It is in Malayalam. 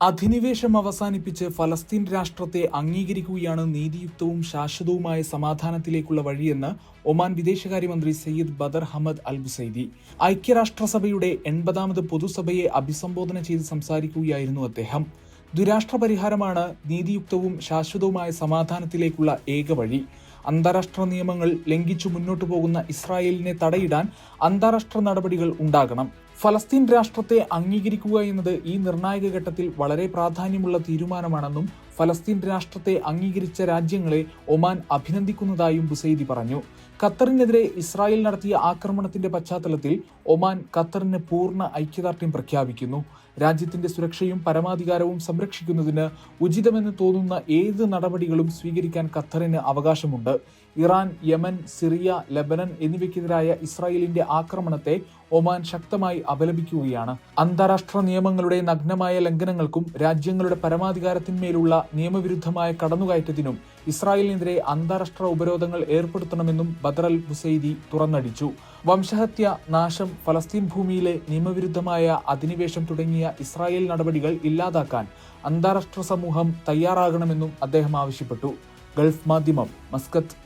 അധിനിവേശം അവസാനിപ്പിച്ച് ഫലസ്തീൻ രാഷ്ട്രത്തെ അംഗീകരിക്കുകയാണ് നീതിയുക്തവും ശാശ്വതവുമായ സമാധാനത്തിലേക്കുള്ള വഴിയെന്ന് ഒമാൻ വിദേശകാര്യമന്ത്രി Sayyid Badr Hamad Al Busaidi ഐക്യരാഷ്ട്രസഭയുടെ എൺപതാമത് പൊതുസഭയെ അഭിസംബോധന ചെയ്ത് സംസാരിക്കുകയായിരുന്നു അദ്ദേഹം. ദുരാഷ്ട്ര പരിഹാരമാണ് നീതിയുക്തവും ശാശ്വതവുമായ സമാധാനത്തിലേക്കുള്ള ഏക വഴി. അന്താരാഷ്ട്ര നിയമങ്ങൾ ലംഘിച്ചു മുന്നോട്ടു പോകുന്ന ഇസ്രായേലിനെ തടയിടാൻ അന്താരാഷ്ട്ര നടപടികൾ ഉണ്ടാകണം. ഫലസ്തീൻ രാഷ്ട്രത്തെ അംഗീകരിക്കുക എന്നത് ഈ നിർണായക ഘട്ടത്തിൽ വളരെ പ്രാധാന്യമുള്ള തീരുമാനമാണെന്നും ഫലസ്തീൻ രാഷ്ട്രത്തെ അംഗീകരിച്ച രാജ്യങ്ങളെ ഒമാൻ അഭിനന്ദിക്കുന്നതായും ബുസൈദി പറഞ്ഞു. ഖത്തറിനെതിരെ ഇസ്രായേൽ നടത്തിയ ആക്രമണത്തിന്റെ പശ്ചാത്തലത്തിൽ ഒമാൻ ഖത്തറിന് പൂർണ ഐക്യദാർഢ്യം പ്രഖ്യാപിക്കുന്നു. രാജ്യത്തിന്റെ സുരക്ഷയും പരമാധികാരവും സംരക്ഷിക്കുന്നതിന് ഉചിതമെന്ന് തോന്നുന്ന ഏത് നടപടികളും സ്വീകരിക്കാൻ ഖത്തറിന് അവകാശമുണ്ട്. ഇറാൻ യമൻ സിറിയ ലബനൻ എന്നിവയ്ക്കെതിരായ ഇസ്രായേലിന്റെ ആക്രമണത്തെ ഒമാൻ ശക്തമായി അപലപിക്കുകയാണ്. അന്താരാഷ്ട്ര നിയമങ്ങളുടെ നഗ്നമായ ലംഘനങ്ങൾക്കും രാജ്യങ്ങളുടെ പരമാധികാരത്തിന്മേലുള്ള നിയമവിരുദ്ധമായ കടന്നുകയറ്റത്തിനും ഇസ്രായേലിനെതിരെ അന്താരാഷ്ട്ര ഉപരോധങ്ങൾ ഏർപ്പെടുത്തണമെന്നും ബദർ അൽ ബുസൈദി തുറന്നടിച്ചു. വംശഹത്യ നാശം ഫലസ്തീൻ ഭൂമിയിലെ നിയമവിരുദ്ധമായ അധിനിവേശം തുടങ്ങിയ ഇസ്രായേൽ നടപടികൾ ഇല്ലാതാക്കാൻ അന്താരാഷ്ട്ര സമൂഹം തയ്യാറാകണമെന്നും അദ്ദേഹം ആവശ്യപ്പെട്ടു. ഗൾഫ് മാധ്യമം മസ്കത്ത്.